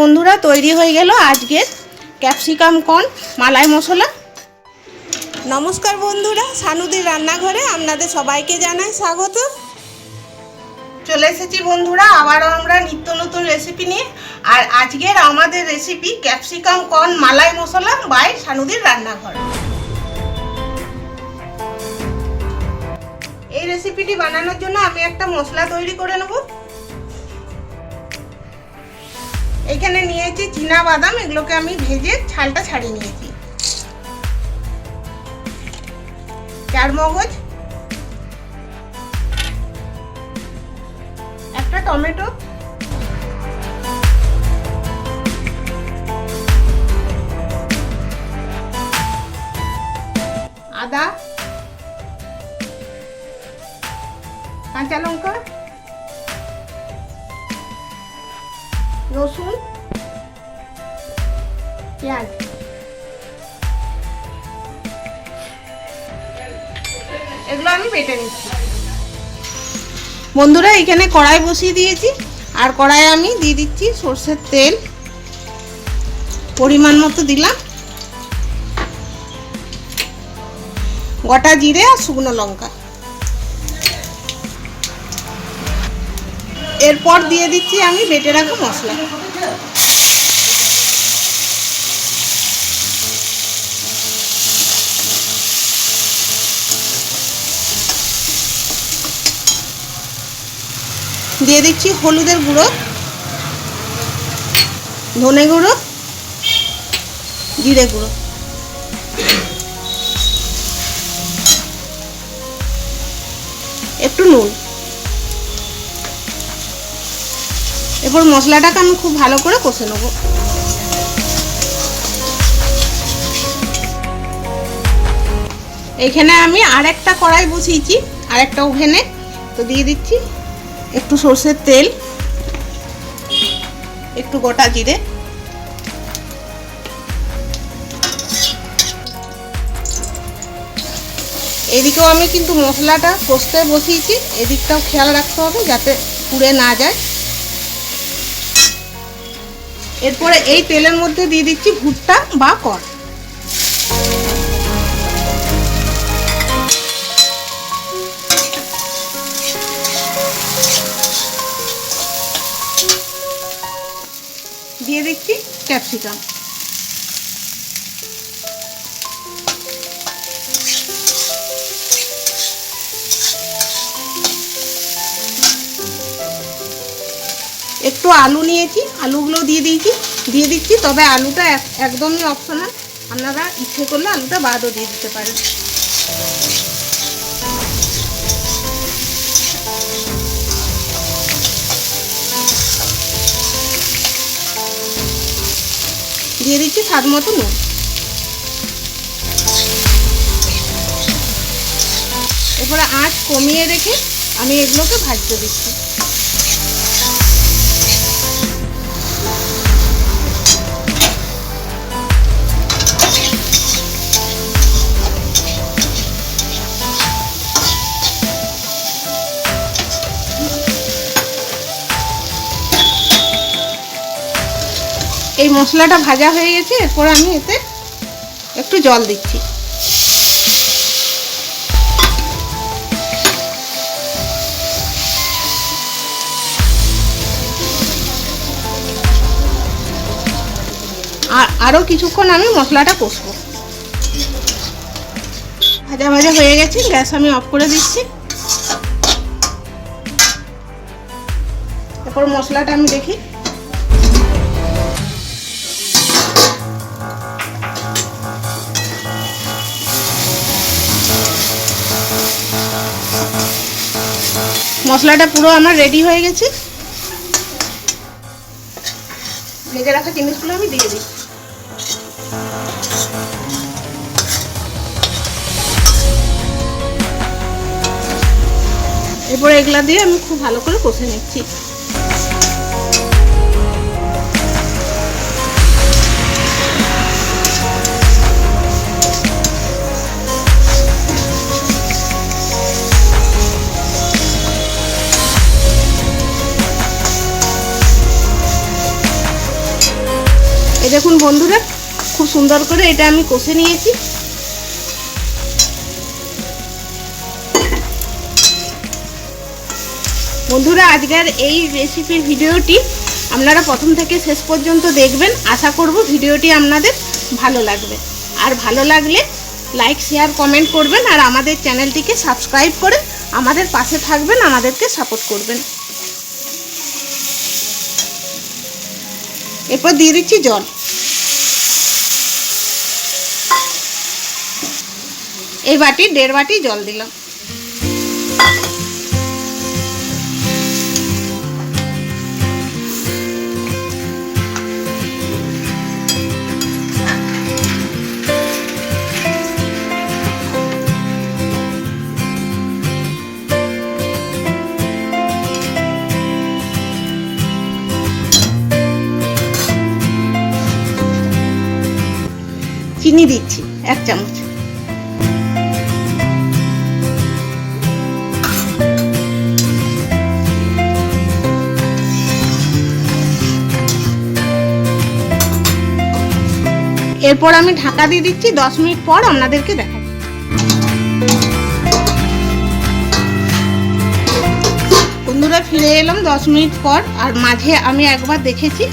বন্ধুরা তৈরি হয়ে গেল আজকের ক্যাপসিকাম কর্ন মালাই মশলা। নমস্কার বন্ধুরা সানুদির রান্নাঘরে আপনাদের সবাইকে জানাই স্বাগত। চলে এসেছি বন্ধুরা আবারও আমরা নিত্য নতুন রেসিপি নিয়ে। আর আজকের আমাদের recipe capsicum corn malai masala by সানুদির রান্নাঘর। এই রেসিপিটি বানানোর জন্য আমি একটা মশলা তৈরি করে নেব। এখানে নিয়েছি চীনা বাদাম, এগুলোকে আমি ভেজে ছালটা ছাড়িয়ে নিয়েছি। চার মগজ একটা টমেটো, আদা, কাঁচা লঙ্কা রসুন, পেঁয়াজ। এগুলো আমি বেটে নিচ্ছি। বন্ধুরা, এখানে কড়াই বসিয়ে দিয়েছি। আর কড়াইয়ে আমি দিয়ে দিচ্ছি সর্ষের তেল। পরিমাণ মতো দিলাম। গোটা জিরে আর শুকনো লঙ্কা। এরপর দিয়ে দিচ্ছি আমি বেটে রাখা মশলা। দিয়ে দিচ্ছি হলুদের গুঁড়ো, ধনে গুঁড়ো, জিরে গুঁড়ো। একটু নুন। এরপর মশলাটাকে আমি খুব ভালো করে কষে নেব। এখানে আমি আর একটা কড়াই বসিয়েছি আর একটা ওভেনে। তো দিয়ে দিচ্ছি একটু সর্ষের তেল, একটু গোটা জিরে। এদিকেও আমি কিন্তু মশলাটা কষতে বসিয়েছি, এদিকটাও খেয়াল রাখতে হবে যাতে পুড়ে না যায়। এরপরে এই তেলের মধ্যে দিয়ে দিচ্ছি ভুট্টা বা কর। দিয়ে দিচ্ছি ক্যাপসিকাম। একটু আলু নিয়েছি, আলুগুলো দিয়ে দিয়েছি, দিয়ে দিচ্ছি, তবে আলুটা এক- একদমই অপশনাল আপনারা ইচ্ছে করলে আলুটা বাদও দিয়ে দিতে পারেন। দিয়ে দিচ্ছি স্বাদ মতো নুন। এরপরে আঁচ কমিয়ে রেখে আমি এগুলোকে ভাজতে দিচ্ছি। এই মশলাটা ভাজা হয়ে গেছে, এরপর আমি এতে একটু জল দিচ্ছি। আর আরও কিছুক্ষণ আমি মশলাটা কষবো। ভাজা ভাজা হয়ে গেছে, গ্যাস আমি অফ করে দিচ্ছি। এরপর মশলাটা আমি দেখি। মশলাটা পুরো আমার রেডি হয়ে গেছে। ভেজে রাখা জিনিসগুলো আমি দিয়ে দিই। এরপরে এগুলা দিয়ে আমি খুব ভালো করে কষে নিচ্ছি। দেখুন বন্ধুরা, খুব সুন্দর করে এটা আমি কষে নিয়েছি। বন্ধুরা, আজকের এই রেসিপির ভিডিওটি আপনারা প্রথম থেকে শেষ পর্যন্ত দেখবেন। আশা করব ভিডিওটি আপনাদের ভালো লাগবে। আর ভালো লাগলে লাইক শেয়ার কমেন্ট করবেন আর আমাদের চ্যানেলটিকে সাবস্ক্রাইব করে আমাদের পাশে থাকবেন, আমাদেরকে সাপোর্ট করবেন। এরপর দিয়ে দিচ্ছি জল। এই বাটি দেড় বাটি জল দিলাম। চিনি দিচ্ছি এক চামচ। এরপর আমি ঢাকা দিয়ে দিচ্ছি, দশ মিনিট পর আপনাদেরকে দেখাবো। বন্ধুরা, ফিরে এলাম দশ মিনিট পর, আর মাঝে আমি একবার দেখেছি।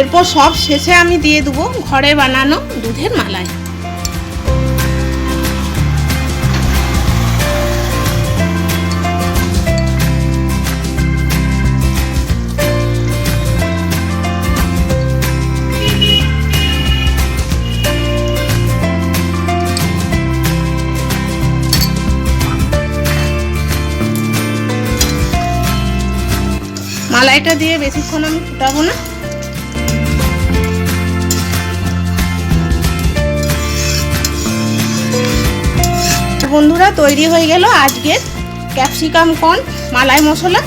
এরপর সব শেষে আমি দিয়ে দেবো ঘরে বানানো দুধের মালাই। মালাইটা দিয়ে বেশিক্ষণ আমি ফুটাবো না। বন্ধুরা, তৈরি হয়ে গেল আজকের ক্যাপসিকাম কর্ন মালাই মশলা।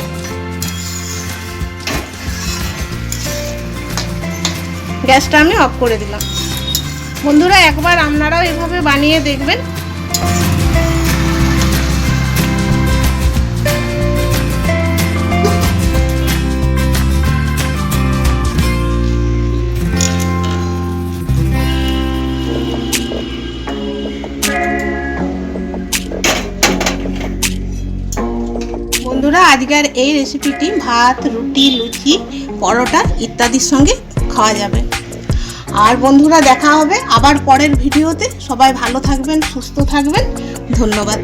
গ্যাসটা আমি অফ করে দিলাম। বন্ধুরা, একবার আপনারাও এভাবে বানিয়ে দেখবেন। আজকের এই রেসিপিটি ভাত, রুটি, লুচি, পরোটা ইত্যাদির সঙ্গে খাওয়া যাবে। আর বন্ধুরা, দেখা হবে আবার পরের ভিডিওতে। সবাই ভালো থাকবেন, সুস্থ থাকবেন। ধন্যবাদ।